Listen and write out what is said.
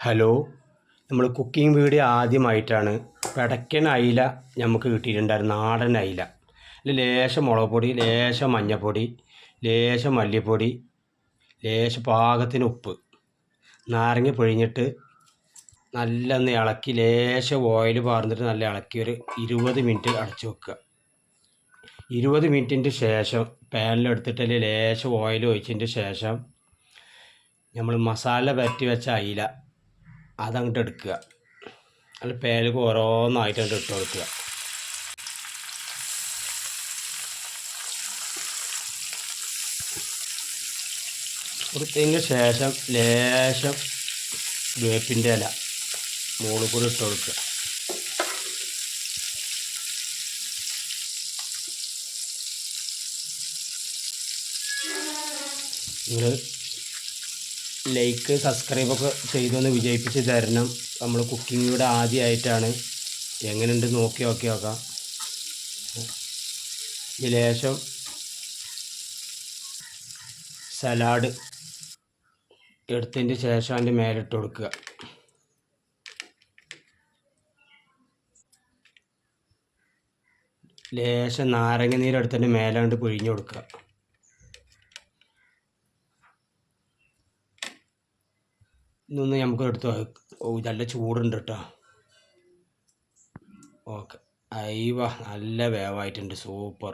Hello നമ്മൾ cooking video ആദ്യമായിട്ടാണ്. പിടയ്ക്കൻ അയില നമുക്ക് കിട്ടിയിട്ടുണ്ടായിരുന്നു നാടൻ അയില. അതിൽ ലേശം മുളക് പൊടി ലേശം മഞ്ഞൾപ്പൊടി ലേശം മല്ലിപ്പൊടി ലേശം പാകത്തിന് ഉപ്പ്. നാരങ്ങ പിഴിഞ്ഞിട്ട് നല്ല ഒന്ന് ഇളക്കി ലേശം ഓയിൽ പാർന്നിട്ട് നല്ല ഇളക്കി ഒരു ഇരുപത് മിനിറ്റ് അടച്ചു വെക്കുക. ഇരുപത് മിനിറ്റിന്റെ ശേഷം പാനിലെടുത്തിട്ട് ലേശം ഓയിൽ ഒഴിച്ചതിന്റെ ശേഷം നമ്മൾ മസാല പറ്റി വെച്ച അയില അതങ്ങോട്ട് എടുക്കുക. അല്ല പേലക്ക് ഓരോന്നായിട്ട് അങ്ങോട്ട് ഇട്ട് കൊടുക്കുക. കൊടുത്തതിന് ശേഷം ലേശം വേപ്പിന്റെ ഇല മുകളിൽ കൂടി ഇട്ട് കൊടുക്കുക. നിങ്ങൾ ലൈക്ക് സബ്സ്ക്രൈബൊക്കെ ചെയ്തൊന്ന് വിജയിപ്പിച്ച് തരണം. നമ്മൾ കുക്കിങ്ങിലൂടെ ആദ്യമായിട്ടാണ് എങ്ങനെയുണ്ട് നോക്കി നോക്കി നോക്കാം. ലേശം സലാഡ് എടുത്തതിന്റെ ശേഷം അതിന്റെ മേലിട്ട് കൊടുക്കുക. ലേശം നാരങ്ങ നീരെടുത്തതിന്റെ മേലാണ്ട് പിഴിഞ്ഞു കൊടുക്കുക. ഇന്നൊന്ന് നമുക്ക് എടുത്ത് ഓ നല്ല ചൂടുണ്ട് കേട്ടോ. ഓക്കെ. അയ്യ നല്ല വേവായിട്ടുണ്ട്. സൂപ്പർ.